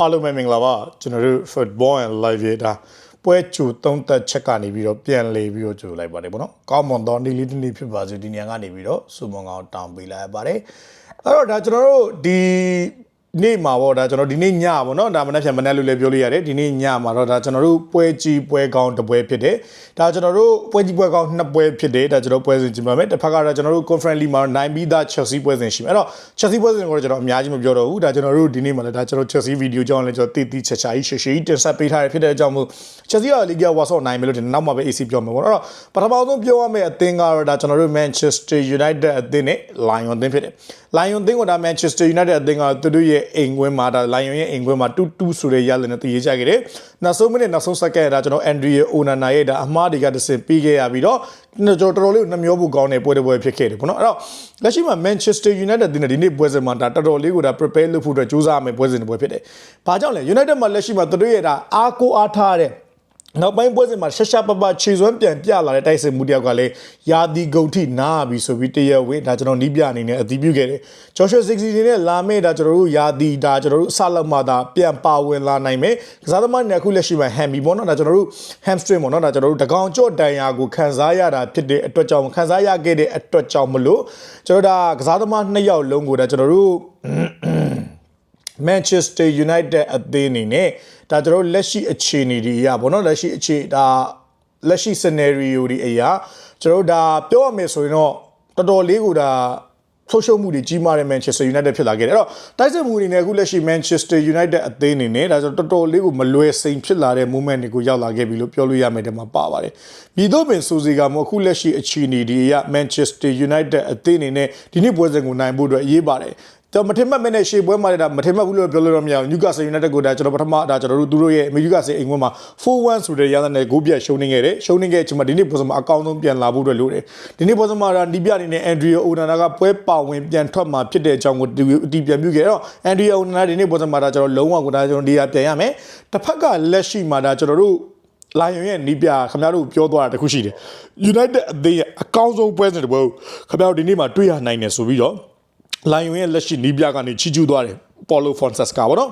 အားလုံးပဲမင်္ဂလာပါကျွန်တော်တို့ football and live ရတာပွဲချူသုံးသက်ချက်ကနေပြီးတော့ပြန်လေပြီးတော့ကြိုလိုက်ပါတယ်ပေါ့နော်ကောင်းမွန်သောနေ့လေးတစ်နေ့ဖြစ်ပါစေဒီနေရာကနေပြီးတော့စုမုံကောင်တောင်းပေးလိုက်ရပါတယ်အဲ့တော့ဒါကျွန်တော်တို့ဒီ နေ့မှာပေါ့ဒါကျွန်တော်ဒီနေ့ညပေါ့နော်ဒါမနေ့ပြန်မနေ့လို့လည်းပြောလို့ရတယ်ဒီနေ့ညမှာတော့ဒါကျွန်တော်တို့ပွဲကြီးပွဲကောင်းတစ်ပွဲဖြစ်တယ်ဒါကျွန်တော်တို့ပွဲကြီးပွဲကောင်းနှစ်ပွဲဖြစ်တယ်ဒါကျွန်တော်ပွဲစဉ်ကြည့်ပါမယ်တစ်ဖက်ကတော့ကျွန်တော်တို့ conference league မှာနိုင်ပြီးသား Chelsea ပွဲစဉ်ရှိမယ်အဲ့တော့ Chelsea ပွဲစဉ်ကိုတော့ကျွန်တော်အများကြီးမပြောတော့ဘူးဒါကျွန်တော်တို့ဒီနေ့မှာလည်းဒါကျွန်တော် Chelsea video ကြောင်းလည်းကျွန်တော်တည်တည်ချာချာကြီးရှေ့ရှေ့တင်ဆက်ပေးထားရဖြစ်တဲ့အကြောင်းမို့ Chelsea က Liga ဝါဆော့နိုင်မယ်လို့ဒီနောက်မှာပဲ AC ပြောမှာပေါ့အဲ့တော့ပထမဆုံးပြောရမယ့်အသင်းကတော့ဒါကျွန်တော်တို့ Manchester United အသင်းနဲ့ Lion အသင်းဖြစ်တယ် Lion အသင်းကဒါ Manchester United အသင်းကသူတို့ရဲ့အိမ်ကွင်းမှာဒါ Lion ရဲ့အိမ်ကွင်းမှာ2-2ဆိုတဲ့ရလနဲ့တည်ရကြခဲ့တယ်နောက်ဆုံးမိနစ်နောက်ဆုံးစက္ကန့်ဒါကျွန်တော် Andrea Onana ရဲ့ဒါအမှားတွေကတစ်စင်ပြီးခဲ့ရပြီးတော့ကျွန်တော်တော်တော်လေးနှမျောဖို့ကောင်းတဲ့ပွဲတစ်ပွဲဖြစ်ခဲ့တယ်ပေါ့နော်အဲ့တော့လက်ရှိမှာ Manchester United တင်းဒီနေ့ပွဲစဉ်မှာဒါတော်တော်လေးကိုဒါ prepare လုပ်ဖို့အတွက်ကြိုးစားရမယ့်ပွဲစဉ်တစ်ပွဲဖြစ်တယ်။ဘာကြောင့်လဲ United မှာလက်ရှိမှာသူတို့ရဲ့ဒါအားကိုအားထားတဲ့ နောက်ပိုင်းပွဲစဉ်မှာရှက်ရှာပပခြေစွမ်းပြန်ပြလာတဲ့တိုက်စစ်မှုတယောက်ကလည်းယာဒီဂုံထိနားပြီဆိုပြီးတရဝင်းဒါကျွန်တော်နီးပြအနေနဲ့အတည်ပြုခဲ့တယ်။ Joshua Zirkzee နေနဲ့လာမယ့်ဒါကျွန်တော်တို့ယာဒီဒါကျွန်တော်တို့အစလောက်မှဒါပြန်ပါဝင်လာနိုင်မယ်။ကစားသမားတွေအခုလက်ရှိမှာ Hammy ပေါ့နော်ဒါကျွန်တော်တို့ hamstring ပေါ့နော်ဒါကျွန်တော်တို့တကောင်ကြော့တန်ရာကိုခံစားရတာဖြစ်တဲ့အတွက်ကြောင့်ခံစားရခဲ့တဲ့အတွက်ကြောင့်မလို့ကျွန်တော်ဒါကစားသမားနှစ်ယောက်လုံးကိုဒါကျွန်တော်တို့ Manchester United အသင်းအနေနဲ့ဒါကျွန်တော်တို့လက်ရှိအခြေအနေတွေအရပေါ့နော်လက်ရှိအခြေဒါလက်ရှိ scenario တွေအရာကျွန်တော်တို့ဒါပြောရမယ်ဆိုရင်တော့တော်တော်လေးကိုဒါဆုံးရှုံးမှုတွေကြီးမားတဲ့ Manchester United ဖြစ်လာခဲ့တယ်အဲ့တော့တိုက်စစ်မှုအနေနဲ့အခုလက်ရှိ Manchester United အသင်းအနေနဲ့ဒါဆိုတော်တော်လေးကိုမလွယ်စိန်ဖြစ်လာတဲ့ moment တွေကိုရောက်လာခဲ့ပြီလို့ပြောလို့ရမယ်တဲ့မှာပါပါတယ်။ပြီးတော့ပင်ဆိုစီကမအခုလက်ရှိအခြေအနေတွေအရ Manchester United အသင်းအနေနဲ့ဒီနေ့ပွဲစဉ်ကိုနိုင်ဖို့အတွက်အရေးပါတယ်။တော့မထင်မှတ်မနဲ့ရှေ့ပွဲမှာလည်းဒါမထင်မှတ်ဘူးလို့ပြောလို့တော့မရဘူး Newcastle United ကိုဒါကျွန်တော်ပထမဒါကျွန်တော်တို့သူတို့ရဲ့ Newcastle အိမ်ကွင်းမှာ4-1ဆိုတဲ့ရလနဲ့ဂိုးပြတ်ရှုံးနေခဲ့တယ်ရှုံးနေခဲ့ချိန်မှာဒီနေ့ပွဲစဉ်မှာအကောင်းဆုံးပြန်လာဖို့အတွက်လိုတယ်ဒီနေ့ပွဲစဉ်မှာဒါနီးပြအနေနဲ့ Andrea Onana ကပွဲပါဝင်ပြန်ထွက်มาဖြစ်တဲ့အကြောင်းကိုအတီးပြန်ပြုခဲ့တော့ Andrea Onana ဒီနေ့ပွဲစဉ်မှာဒါကျွန်တော်လုံးဝကိုဒါကျွန်တော်ဒီဟာပြန်ရမယ်တစ်ဖက်ကလက်ရှိမှာဒါကျွန်တော်တို့လိုင်ယွန်ရဲ့နီးပြခင်ဗျားတို့ပြောသွားတာတခုရှိတယ် United အသင်းရဲ့အကောင်းဆုံးပွဲစဉ်တစ်ပွဲကိုခင်ဗျားတို့ဒီနေ့မှာတွေ့ရနိုင်တယ်ဆိုပြီးတော့ လိုင်ယွန်ရဲ့လက်ရှိနီးပြကနေချီကျူးသွားတယ်ပေါ်လိုဖွန်ဆက်စကာပေါ့နော်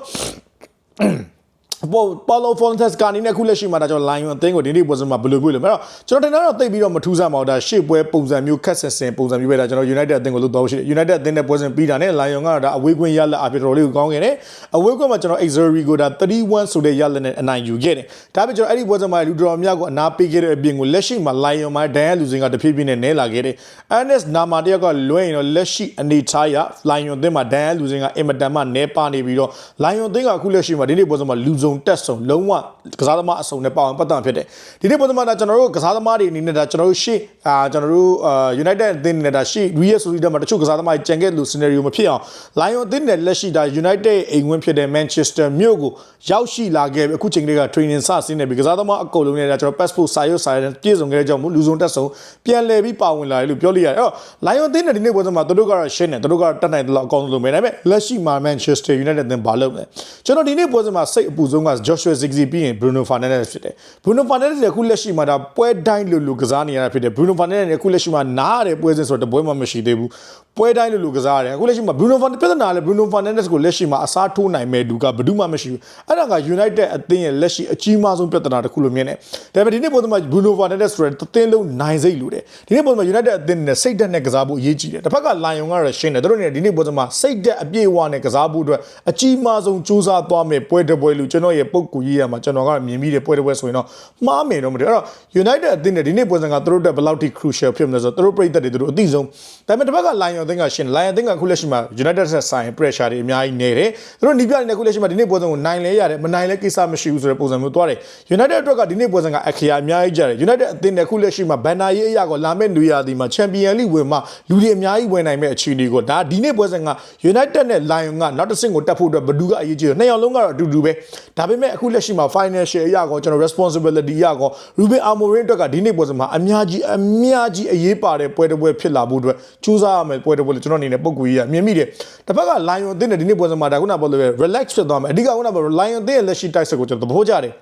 ပေါ်ပေါ်လိုဖွန်ဆက်စကာနေနဲ့ခုလက်ရှိမှာဒါကျွန်တော်လိုင်ယွန်အသင်းကိုဒီနေ့ပွဲစဉ်မှာဘယ်လိုပြုလဲမအဲ့တော့ကျွန်တော်တင်တော့တိတ်ပြီးတော့မထူးဆန်းပါဘူးဒါရှေ့ပွဲပုံစံမျိုးခက်ဆင်ဆင်ပုံစံမျိုးပဲဒါကျွန်တော် United အသင်းကိုလို့တော့ရှိတယ် United အသင်းနဲ့ပွဲစဉ်ပြီးတာနဲ့လိုင်ယွန်ကဒါအဝေးကွင်းရလက်အဖြစ်တော်လေးကိုကောင်းခဲ့တယ်အဝေးကွင်းမှာကျွန်တော် Exery ကိုဒါ31ဆိုတဲ့ရလက်နဲ့အနိုင်ယူခဲ့တယ်ဒါပေမဲ့ကျွန်တော်အဲ့ဒီပွဲစဉ်မှာလူတော်များကိုအနာပေးခဲ့တဲ့အပြင်ကိုလက်ရှိမှာလိုင်ယွန်မှာဒန်ရလူစင်ကတဖြည်းဖြည်းနဲ့နဲလာခဲ့တယ် Ernest နာမာတယောက်ကလွှဲရင်တော့လက်ရှိအနေထားရလိုင်ယွန်အသင်းမှာဒန်ရလူစင်ကအင်မတန်မှနဲပါနေပြီးတော့လိုင်ယွန်အသင်းကအခုလက်ရှိမှာဒီနေ့ပွဲစဉ်မှာလူစုံတက်ဆုံလုံးဝ ကစားသမားအစုံနဲ့ပါဝင်ပတ်သက်ဖြစ်တယ်ဒီနေ့ပွဲစဉ်မှာဒါကျွန်တော်တို့ကစားသမားတွေအနေနဲ့ဒါကျွန်တော်တို့ရှေ့အာကျွန်တော်တို့အာ United အသင်းနဲ့ဒါရှေ့ Real Sociedad မှာတချို့ကစားသမားတွေကြံခဲ့လို့ scenario မဖြစ်အောင် Lion အသင်းနဲ့လက်ရှိဒါ United အိမ်ဝင်ဖြစ်တဲ့ Manchester မြို့ကိုရောက်ရှိလာခဲ့ပြီအခုချိန်ကလေးက training စဆင်းနေပြီကစားသမားအကုန်လုံးနဲ့ဒါကျွန်တော် passport စာရွက်စာရည်ပြည့်စုံခဲ့တဲ့ကြောင့်မို့လူစုံတက်ဆုံပြန်လည်ပြီးပါဝင်လာတယ်လို့ပြောလို့ရတယ်အဲ့တော့ Lion အသင်းနဲ့ဒီနေ့ပွဲစဉ်မှာသူတို့ကတော့ရှင်းတယ်သူတို့ကတော့တက်နိုင်တယ်လို့အကောင်းဆုံးလုပ်မယ်ဒါပေမဲ့လက်ရှိမှာ Manchester United အသင်းဘာလုပ်လဲကျွန်တော်ဒီနေ့ပွဲစဉ်မှာစိတ်အပူဆုံးက Joshua Zirkzee ပြီးရင် Bruno Fernandes ဖြစ်တယ် Bruno Fernandes ကအခုလက်ရှိမှာဒါပွဲတိုင်းလို့လို့ကစားနေရတာဖြစ်တယ် Bruno Fernandes ကအခုလက်ရှိမှာနားရတဲ့ပွဲစဉ်ဆိုတော့တပွဲမှမရှိသေးဘူးပွဲတိုင်းလို့လို့ကစားရတယ်အခုလက်ရှိမှာ Bruno Fernandes ပြဿနာလဲ Bruno Fernandes ကိုလက်ရှိမှာအစားထိုးနိုင်မဲ့လူကဘယ်သူမှမရှိဘူးအဲ့ဒါက United အသင်းရဲ့လက်ရှိအကြီးမားဆုံးပြဿနာတစ်ခုလို့မြင်တယ်ဒါပေမဲ့ဒီနေ့ပုံစံမှာ Bruno Fernandes ဆိုတဲ့တသင်းလုံးနိုင်စိတ်လူတယ်ဒီနေ့ပုံစံမှာ United အသင်းနဲ့စိတ်ဓာတ်နဲ့ကစားဖို့အရေးကြီးတယ်တစ်ဖက်က Lion ကတော့ရှင်းတယ်သူတို့နေဒီနေ့ပုံစံမှာစိတ်ဓာတ်အပြည့်အဝနဲ့ကစားဖို့အတွက်အကြီးမားဆုံးစူးစမ်းသွားမယ်ပွဲတစ်ပွဲလို့ကျွန်တော်ရဲ့ပုံကူကြီးရမှာကျွန်တော်ကမြင်မိတဲ့ပွဲတစ်ပွဲဆိုရင်တော့မှားမယ်တော့မတယ်အဲ့တော့ United အသင်းနဲ့ဒီနေ့ပွဲစဉ်ကသူတို့တက်ဘယ်လောက်ထိ crucial ဖြစ်မလဲဆိုတော့သူတို့ပြိသက်တွေသူတို့အသိဆုံးဒါပေမဲ့တစ်ဖက်က Lion အသင်းကရှင်း Lion အသင်းကအခုလက်ရှိမှာ United ဆက်ဆိုင် pressure တွေအများကြီးနေတယ်သူတို့နီးပြနေတဲ့အခုလက်ရှိမှာဒီနေ့ပွဲစဉ်ကိုနိုင်လဲရတယ်မနိုင်လဲကိစ္စမရှိဘူးဆိုတဲ့ပုံစံမျိုးသွားတယ် United အတွက်ကဒီနေ့ပွဲစဉ်ကအခရာအများကြီးကြတယ် United အသင်းနဲ့အခုလက်ရှိမှာဘန်နာရေးအရာကိုလာမဲ့လူရာဒီမှာ Champion League ဝင်မှာလူတွေအများကြီးဝင်နိုင်မဲ့အခြေအနေကိုဒါဒီနေ့ပွဲစဉ်က United နဲ့ Lion ကနောက်တစ်ဆင့်ကိုတက်ဖို့အတွက်ဘယ်သူကအရေးကြီးတယ်နှစ်ယောက်လုံးကတော့အတူတူပဲဒါပေမဲ့အခုလက်ရှိမှာ financial အရာကိုကျွန်တော် responsibility အရာကို Ruben Amorim အတွက်ကဒီနေ့ပွဲစဉ်မှာအများကြီးအများကြီးအရေးပါတဲ့ပွဲတစ်ပွဲဖြစ်လာဖို့အတွက်ကြိုးစားရမယ်ပွဲတစ်ပွဲလို့ကျွန်တော်အနေနဲ့ပုံကူကြီးကမြင်မိတယ်တစ်ဖက်က Lion အသင်းနဲ့ဒီနေ့ပွဲစဉ်မှာဒါခုနကပြောလို့ပဲ relax ဖြစ်သွားမယ်အဓိကခုနက Lion အသင်းရဲ့လက်ရှိတိုက်စစ်ကိုကျွန်တော်သဘောကျတယ်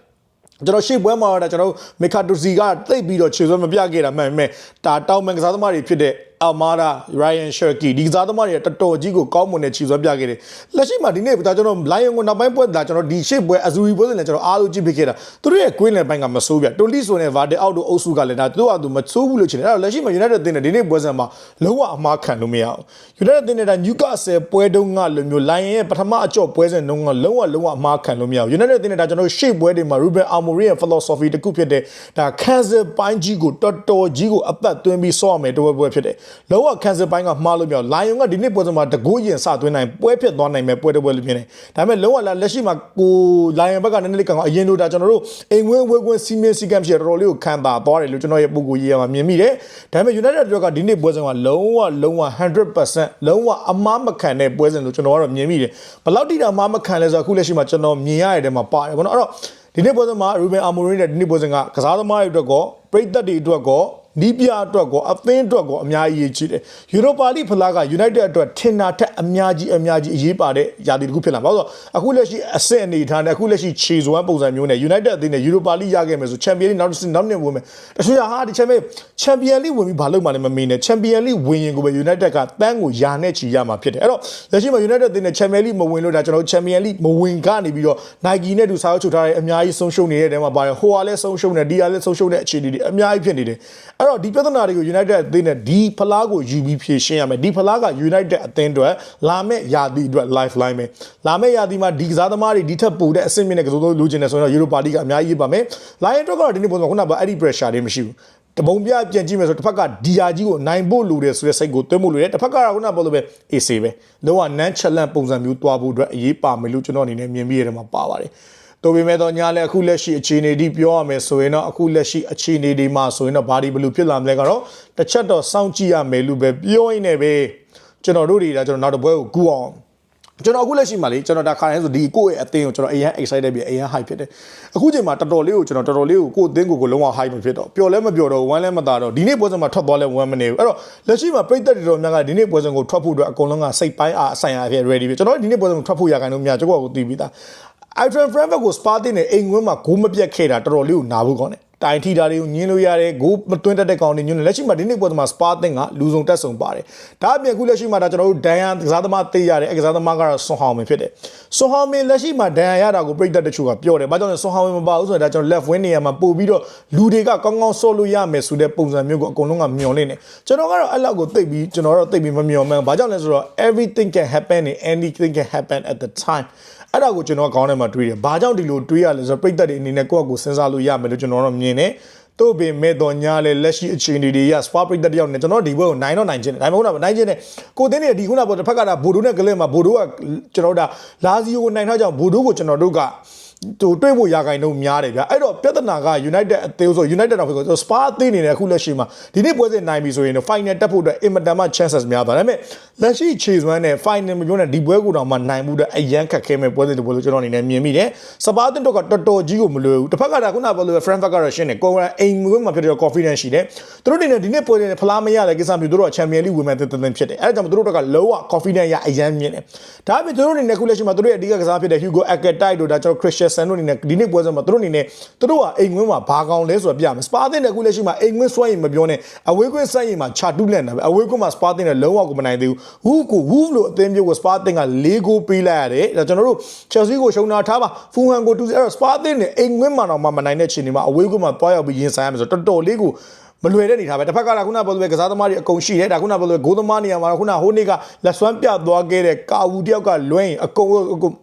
ကျွန်တော်ရှေ့ပွဲမှာတော့ကျွန်တော်မေကာတူစီကတိတ်ပြီးတော့ခြေစွမ်းမပြခဲ့တာမှန်ပေမဲ့ဒါတောင်မန်ကစားသမားတွေဖြစ်တဲ့ Almada Ryan Sherky ဒီကစားသမားတွေကတော်တော်ကြီးကိုကောင်းမွန်တဲ့ခြေစွမ်းပြခဲ့တယ်လက်ရှိမှာဒီနေ့ဒါကျွန်တော် Lion ကိုနောက်ပိုင်းပွဲဒါကျွန်တော်ဒီရှေ့ပွဲ Azuri ပွဲစဉ်လည်းကျွန်တော်အားလုံးကြည့်ပြခဲ့တာသူတို့ရဲ့ Queen လည်းပိုင်းကမဆိုးပြတိုလီဆိုနဲ့ Vade out တို့အုပ်စုကလည်းဒါသူတို့ကသူမဆိုးဘူးလို့ချင်တယ်အဲ့တော့လက်ရှိမှာ United တင်တဲ့ဒီနေ့ပွဲစဉ်မှာလုံးဝအမှားခံလို့မရအောင် United တင်တဲ့ဒါ Newcastle ပွဲတုန်းကလိုမျိုး Lion ရဲ့ပထမအကြော့ပွဲစဉ်တုန်းကလုံးဝလုံးဝအမှားခံလို့မရအောင် United တင်တဲ့ဒါကျွန်တော်ရှေ့ပွဲတွေမှာ Ruben Amorim ရဲ့ philosophy တစ်ခုဖြစ်တဲ့ဒါ cancel ပိုင်းကြီးကိုတော်တော်ကြီးကိုအသက်သွင်းပြီးဆော့ရမယ်တပွဲပွဲဖြစ်တယ်လုံးဝ cancel ပိုင်းကမှားလို့မရအောင် Lion ကဒီနေ့ပွဲစဉ်မှာတကူရင်စသွင်းနိုင်ပွဲဖြစ်သွားနိုင်မယ်ပွဲတစ်ပွဲလို့ဖြစ်နေဒါပေမဲ့လုံးဝလက်ရှိမှာကို Lion ဘက်ကနည်းနည်းလေးကောင်အရင်တို့ဒါကျွန်တော်တို့အိမ်ဝင်းဝဲကွင်းစီမင်းစီကမ်ရှိတော်တော်လေးကိုခံပါသွားတယ်လို့ကျွန်တော်ရဲ့ပုံကိုရေးရမှာမြင်မိတယ်ဒါပေမဲ့ United အတွက်ကဒီနေ့ပွဲစဉ်ကလုံးဝလုံးဝ100%လုံးဝအမားမခံတဲ့ပွဲစဉ်လို့ကျွန်တော်ကတော့မြင်မိတယ်ဘယ်လောက်တိတာအမားမခံလဲဆိုတော့အခုလက်ရှိမှာကျွန်တော်မြင်ရတဲ့တဲမှာပါတယ်ဘောနော်အဲ့တော့ဒီနေ့ပွဲစဉ်မှာ Ruben Amorim နဲ့ဒီနေ့ပွဲစဉ်ကကစားသမားတွေအတွက်ကော ပရိသတ်တွေအတွက်ကောနီးပြအတွက်ကောအသင်းအတွက်ကောအများကြီးရေးကြည့်တယ်ယူရိုပါလိဖလားက United အတွက်ထင်တာထက်အများကြီးအများကြီးအရေးပါတဲ့ယာတီတစ်ခုဖြစ်လာမှာဆိုတော့အခုလက်ရှိအဆင့်အနေထားနဲ့အခုလက်ရှိခြေစွမ်းပုံစံမျိုးနဲ့ United အသင်းနဲ့ယူရိုပါလိရခဲ့မယ်ဆို Champions League နောက်တစ်နောက်နှစ်ဝင်မယ်တချို့ကဟာဒီ Champions Champions League ဝင်ပြီးဘာလုပ်မှလည်းမမင်းနဲ့ Champions League ဝင်ရင်ကိုပဲ United ကတန်းကိုယာနဲ့ချီရမှာဖြစ်တယ်အဲ့တော့လက်ရှိမှာ United အသင်းနဲ့ Champions League မဝင်လို့ဒါကျွန်တော်တို့ Champions League မဝင်ကနေပြီးတော့ Nike နဲ့တူစာချုပ်ချုပ်ထားတဲ့အများကြီးဆုံးရှုံးနေတဲ့တဲမှာပါတယ်ဟိုဟာလည်းဆုံးရှုံးနေဒီဟာလည်းဆုံးရှုံးတဲ့အခြေအနေတွေအများကြီးဖြစ်နေတယ်အဲ့တော့ဒီပြဿနာတွေကို United အသင်းနဲ့ဒီဖလားကိုယူပြီးဖြေရှင်းရမယ်ဒီဖလားက United အသင်းအတွက်လာမယ့်ယာတီအတွက် lifeline ပဲလာမယ့်ယာတီမှာဒီကစားသမားတွေဒီထက်ပိုတဲ့အဆင့်မြင့်တဲ့ကစားသမားလိုချင်တယ်ဆိုရင်တော့ Europa League ကအများကြီးရေးပါမယ် Lion အတွက်ကတော့ဒီနေ့ပုံစံခုနကအဲ့ဒီ pressure တွေမရှိဘူးတပုံပြပြန်ကြည့်မယ်ဆိုတစ်ဖက်ကဒီယာကြီးကိုနိုင်ဖို့လိုတယ်ဆိုတဲ့စိတ်ကိုသွင်းဖို့လိုတယ်တစ်ဖက်ကတော့ခုနကပြောလို့ပဲ AC ပဲလုံးဝ non challenge ပုံစံမျိုးတွားဖို့အတွက်အရေးပါမယ်လို့ကျွန်တော်အနေနဲ့မြင်မိရတယ်မှာပါပါတယ် တော်ပေမဲ့တော့ညာလည်းအခုလက်ရှိအခြေအနေဒီပြောရမယ်ဆိုရင်တော့အခုလက်ရှိအခြေအနေဒီမှာဆိုရင်တော့ဘာဒီဘလူဖြစ်လာမလဲကတော့တစ်ချက်တော့စောင့်ကြည့်ရမယ်လို့ပဲပြောရင်းနဲ့ပဲကျွန်တော်တို့တွေကကျွန်တော်နောက်တစ်ပွဲကိုကူအောင်ကျွန်တော်အခုလက်ရှိမှာလေကျွန်တော်ဒါခါတိုင်းဆိုဒီကိုယ့်ရဲ့အသင်းကိုကျွန်တော်အရင် excited ပြီးအရင် hype ဖြစ်တယ်အခုချိန်မှာတော်တော်လေးကိုကျွန်တော်တော်တော်လေးကိုကိုယ့်အသင်းကိုကိုလုံးဝ hype မဖြစ်တော့ပျော်လဲမပျော်တော့ဝမ်းလဲမသာတော့ဒီနေ့ပွဲစဉ်မှာထွက်သွားလဲဝမ်းမနေဘူးအဲ့တော့လက်ရှိမှာပြိသက်တွေတော်များကဒီနေ့ပွဲစဉ်ကိုထွက်ဖို့အတွက်အကုန်လုံးကစိတ်ပိုင်းအားအဆိုင်အားဖြစ် ready ပြီကျွန်တော်ဒီနေ့ပွဲစဉ်ကိုထွက်ဖို့ရခိုင်လို့များကျွန်တော်ကိုသိပြီးသား Ivan Frankfurt ကို Spa တင်နေအိမ်ဝင်းမှာဂိုးမပြတ်ခဲ့တာတော်တော်လေးကိုနာဘူးကောင်းတယ်တိုင်ထီတာတွေကိုညင်းလို့ရတယ်ဂိုးမသွင်းတတ်တဲ့ကောင်တွေညင်းတယ်လက်ရှိမှာဒီနေ့ပွဲမှာ Spa တင်ကလူစုံတက်ဆုံပါတယ်ဒါအပြင်အခုလက်ရှိမှာဒါကျွန်တော်တို့ဒန်ယန်ကစားသမားသိရတယ်အဲကစားသမားကတော့ဆွန်ဟောင်မင်ဖြစ်တယ်ဆွန်ဟောင်မင်လက်ရှိမှာဒန်ယန်ရတာကိုပြိတက်တချို့ကပြောတယ်ဘာကြောင့်လဲဆွန်ဟောင်မင်မပါဘူးဆိုတော့ဒါကျွန်တော် left wing နေရာမှာပို့ပြီးတော့လူတွေကကောင်းကောင်းဆော့လို့ရမယ်ဆိုတဲ့ပုံစံမျိုးကိုအကုန်လုံးကမျှော်လင့်နေကျွန်တော်ကတော့အဲ့လောက်ကိုသိပ်ပြီးကျွန်တော်တော့သိပ်ပြီးမမျှော်မှန်းဘာကြောင့်လဲဆိုတော့ everything can happen and anything can happen at the time အဲ့ဒါကိုကျွန်တော်ခေါင်းထဲမှာတွေးတယ်။ဘာကြောင့်ဒီလိုတွေးရလဲဆိုတော့ပြိတ္တတွေအနေနဲ့ကိုယ့်အကိုစဉ်းစားလို့ရမယ်လို့ကျွန်တော်တော့မြင်တယ်။တို့ပင်မဲ့တော်ညာလဲလက်ရှိအခြေအနေတွေရစပါပြိတ္တတယောက်နဲ့ကျွန်တော်ဒီဘက်ကိုနိုင်တော့နိုင်ခြင်းတယ်။ဒါမှမဟုတ်တော့နိုင်ခြင်းတယ်။ကိုတင်းနေဒီခုနကပေါ်တစ်ဖက်ကဒါဘိုဒိုနဲ့ကလစ်မှာဘိုဒိုကကျွန်တော်ဒါလာဇီယိုကိုနိုင်ထားကြောင့်ဘိုဒိုကိုကျွန်တော်တို့က တူတွေ့ဖို့ရာဂိုင်တော့များတယ်ဗျအဲ့တော့ပြဿနာက United အသေးဆို United တော့ဆို Spa အသေးနေတယ်အခုလက်ရှိမှာဒီနေ့ပွဲစဉ်နိုင်ပြီဆိုရင်တော့ final တက်ဖို့အတွက်အင်မတန်မှ chances များသွားဒါပေမဲ့လက်ရှိခြေစွမ်းနဲ့ final မပြောနဲ့ဒီပွဲကိုတော့မှနိုင်မှုတဲ့အရန်ခက်ခဲမဲ့ပွဲစဉ်တစ်ပွဲလို့ကျွန်တော်အနေနဲ့မြင်မိတယ်စပါတင်တော့ကတော်တော်ကြီးကိုမလွယ်ဘူးတစ်ဖက်ကဒါခုနကပြောလို့ Frankfurt ကတော့ရှင်းတယ်ကိုယ်ကအိမ်မွေးမှာဖြစ်တဲ့ confidence ရှိတယ်သူတို့အနေနဲ့ဒီနေ့ပွဲစဉ်ဖလားမရတဲ့ကိစ္စမျိုးသူတို့က Champion League ဝင်မဲ့တင်တင်ဖြစ်တယ်အဲဒါကြောင့်သူတို့ကလောက confidence ရအရန်မြင်တယ်ဒါပေမဲ့သူတို့အနေနဲ့ခုလက်ရှိမှာသူတို့ရဲ့အဓိကကစားဖြစ်တဲ့ Hugo Ekatite တို့ဒါကျွန်တော် Christensen တို့အနေနဲ့ဒီနေ့ပွဲစဉ်မှာသူတို့အနေနဲ့သူတို့ကအိမ်ဝင်းမှာဘာကောင်လဲဆိုတာပြမယ်စပါတင်တဲ့ခုလက်ရှိမှာအိမ်ဝင်းဆွဲရင်မပြောနဲ့အဝေးကွင်းဆက်ရင်မှာခြာတူးလန့်တာပဲအဝေးကွင်းမှာစပါတင်တဲ့လုံးဝကိုမနိုင်သေးဘူးဟူးကိုဝူးလို့အသင်းမျိုးကိုစပါတင်က၄ဂိုးပေးလိုက်ရတယ်ဒါကျွန်တော်တို့ Chelsea ကိုရှုံတာထားပါဖူဟန်ကိုတူအဲ့တော့စပါတင်နဲ့အိမ်ဝင်းမှာတော့မနိုင်တဲ့ချိန်တွေမှာအဝေးကွင်းမှာတွားရောက်ပြီးရင်ဆိုင်ရမယ်ဆိုတော့တော်တော်လေးကိုမလွယ်တဲ့အနေထားပဲတစ်ဖက်ကလည်းခုနပြောလို့ပဲကစားသမားတွေအကုန်ရှိတယ်ဒါခုနပြောလို့ဂိုးသမားနေရာမှာတော့ခုနဟိုနေ့ကလက်စွမ်းပြသွားခဲ့တဲ့ကာဝူတယောက်ကလွှဲရင်အကုန်အကုန်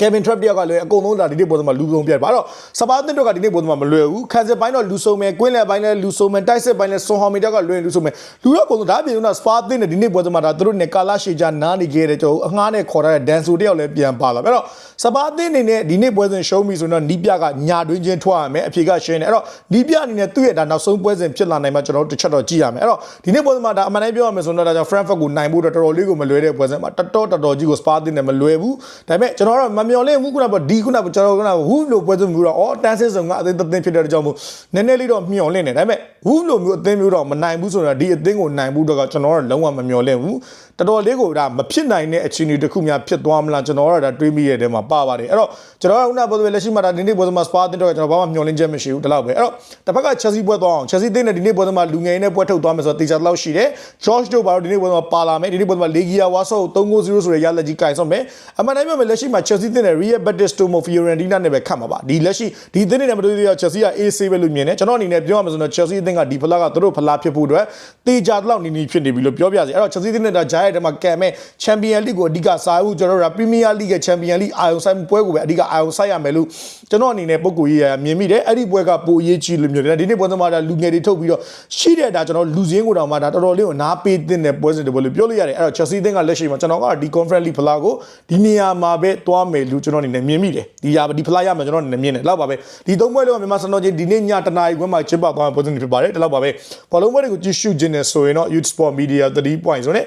Kevin Trapp တယောက်ကလည်းအကုန်လုံးဒါဒီနေ့ပုံစံမှာလူစုံပြတ်ပါတော့စပါးတင်တော့ကဒီနေ့ပုံစံမှာမလွယ်ဘူးခန်းစစ်ပိုင်းတော့လူစုံမယ်ကွင်းလယ်ပိုင်းလည်းလူစုံမယ်တိုက်စစ်ပိုင်းလည်းဆွန်ဟောင်မီတယောက်ကလွယ်လူစုံမယ်လူတော့ပုံစံဒါပြင်တော့စပါးတင်တဲ့ဒီနေ့ပုံစံမှာဒါသူတို့နဲ့ကာလာရှေချာနားနေခဲ့တဲ့ကျွန်တော်အငှားနဲ့ခေါ်ထားတဲ့ဒန်ဆိုတယောက်လည်းပြန်ပါလာအဲ့တော့စပါးတင်နေနဲ့ဒီနေ့ပွဲစဉ်ရှုံးပြီဆိုတော့နီးပြကညာတွင်းချင်းထွက်ရမယ်အဖြေကရှင်းတယ်အဲ့တော့နီးပြအနေနဲ့သူ့ရဲ့ဒါနောက်ဆုံးပွဲစဉ်ဖြစ်လာနိုင်မှာကျွန်တော်တို့တစ်ချက်တော့ကြည့်ရမယ်အဲ့တော့ဒီနေ့ပွဲစဉ်မှာဒါအမှန်တမ်းပြောရမယ်ဆိုတော့ဒါကြောင့် Frankfurt ကိုနိုင်ဖို့တော့တော်တော်လေးကိုမလွယ်တဲ့ပွဲစဉ်မှာတော်တော်တော်တော်ကြီးကိုစပါးတင်နေမလွယ်ဘူးဒါပေမဲ့ကျွန်တော်ကတော့မမျော်လင့်ဘူးခုနကဒီခုနကကျွန်တော်ကဟူးလို့ပွဲစဉ်မျိုးတော့အော်တန်းစစ်စုံကအသင်းသင်းဖြစ်တဲ့ကြောင့်မို့နည်းနည်းလေးတော့မျော်လင့်နေဒါပေမဲ့ဟူးလို့မျိုးအသင်းမျိုးတော့မနိုင်ဘူးဆိုတော့ဒီအသင်းကိုနိုင်ဘူးတော့ကကျွန်တော်ကတော့လုံးဝမမျော်လင့်ဘူး တော်တော်လေးကိုဒါမဖြစ်နိုင်တဲ့အခြေအနေတစ်ခုများဖြစ်သွားမလားကျွန်တော်ကတော့ဒါတွေးမိရတဲ့ထဲမှာပါပါတယ်အဲ့တော့ကျွန်တော်ကခုနကပြောသလိုလက်ရှိမှာဒါဒီနေ့ပွဲစဉ်မှာ Spa တင်တော့ကျွန်တော်ဘာမှမျှော်လင့်ချက်မရှိဘူးဒီလောက်ပဲအဲ့တော့တစ်ဖက်က Chelsea ပွဲသွားအောင် Chelsea တင်တဲ့ဒီနေ့ပွဲစဉ်မှာလူငယ်နဲ့ပွဲထုတ်သွားမယ်ဆိုတော့တေချာလောက်ရှိတယ် George တို့ဘာလို့ဒီနေ့ပွဲစဉ်မှာပါလာမယ်ဒီနေ့ပွဲစဉ်မှာ Legia Warsaw 3-0ဆိုတဲ့ရလက်ကြီးကင်ဆောင်မယ်အမှန်တမ်းပြောမယ်လက်ရှိမှာ Chelsea တင်တဲ့ Real Betis Tomo Fiorentina နဲ့ပဲခတ်မှာပါဒီလက်ရှိဒီတင်တဲ့မတူသေးတဲ့ Chelsea က AC ပဲလို့မြင်တယ်ကျွန်တော်အနေနဲ့ပြောရမှာဆိုတော့ Chelsea အသင်းကဒီဖလားကသူတို့ဖလားဖြစ်ဖို့အတွက်တေချာတော့နီနီဖြစ်နေပြီလို့ပြောပြစီအဲ့တော့ Chelsea တင်တဲ့ဒါဂျားရဲ့ထဲမှာကံမဲ့ Champion League ကိုအဓိကစားဖို့ကျွန်တော်တို့က Premier League ရဲ့ Champion League အာရုံစိုက်မှုပွဲကိုပဲအဓိကအာရုံစိုက်ရမယ်လို့ကျွန်တော်အနေနဲ့ပုံကိုရေးရမြင်မိတယ်အဲ့ဒီပွဲကပိုအရေးကြီးလို့မျိုးတယ်ဒီနေ့ပွဲသမားဒါလူငယ်တွေထုတ်ပြီးတော့ရှိတဲ့ဒါကျွန်တော်လူစင်းကိုတောင်မှဒါတော်တော်လေးကိုနားပေးတဲ့ပွဲစဉ်တွေပွဲလို့ပြောလို့ရတယ်အဲ့တော့ Chelsea အသင်းကလက်ရှိမှာကျွန်တော်ကဒီ Conference League ဖလားကိုဒီနေရာမှာပဲတွားမယ်လို့ကျွန်တော်အနေနဲ့မြင်မိတယ်ဒီရာဒီဖလားရမယ်ကျွန်တော်အနေနဲ့မြင်တယ်လောက်ပါပဲဒီသုံးပွဲလုံးကမြန်မာစံတော်ချင်းဒီနေ့ညတနာရီခွဲမှာကျင်းပသွားမယ့်ပွဲစဉ်တွေဖြစ်ပါတယ်ဒီလောက်ပါပဲဘောလုံးပွဲတွေကိုကြည့်ရှုခြင်းနဲ့ဆိုရင်တော့ Youth Sport Media 3 point ဆိုနဲ့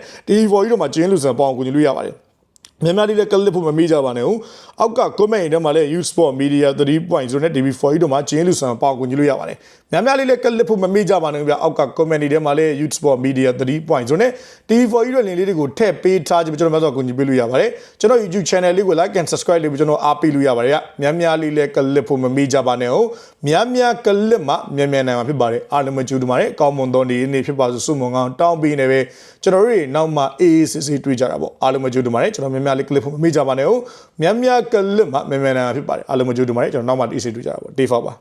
TV4 ကြီးတို့မှာကျင်းလူစံပေါအောင်ကူညီလို့ရပါတယ် မြန်မာလေးလည်းကလစ်ဖို့မမေ့ကြပါနဲ့ဟုတ်အောက်က comment ထဲမှာလည်း Youth Sport Media 3.0နဲ့ TV4 တို့မှာကျင်းလူဆန်ပေါက်ကူညီလို့ရပါတယ်မြန်မာလေးလည်းကလစ်ဖို့မမေ့ကြပါနဲ့ဗျအောက်က comment ထဲမှာလည်း Youth Sport Media 3.0နဲ့ TV4 တို့လင်လေးတွေကိုထည့်ပေးထားခြင်းကျွန်တော်မှဆိုကူညီပေးလို့ရပါတယ်ကျွန်တော် YouTube channel လေးကို like and subscribe လေးပြီးကျွန်တော်အားပေးလို့ရပါတယ်ဗျမြန်မာလေးလည်းကလစ်ဖို့မမေ့ကြပါနဲ့ဟုတ်မြန်မာကလစ်မှာမြန်မာနိုင်မှာဖြစ်ပါတယ်အားလုံးမကြိုးတူပါတယ်ကောင်းမွန်သောနေ့နေ့ဖြစ်ပါစို့ဆုမွန်ကောင်းတောင်းပေးနေပဲကျွန်တော်တို့တွေနောက်မှအေးအေးဆေးဆေးတွေ့ကြတာပေါ့အားလုံးမကြိုးတူပါတယ်ကျွန်တော်မြန်မာလေးကလစ်ဖို့မမေ့ကြပါနဲ့ဟုတ်မြန်မာကလစ်မှာမြန်မာနိုင်မှာဖြစ်ပါတယ်အားလုံးမကြိုးတူပါတယ်ကျွန်တော်နောက်မှအေးအေးဆေးတွေ့ကြတာပေါ့ day 4ပါ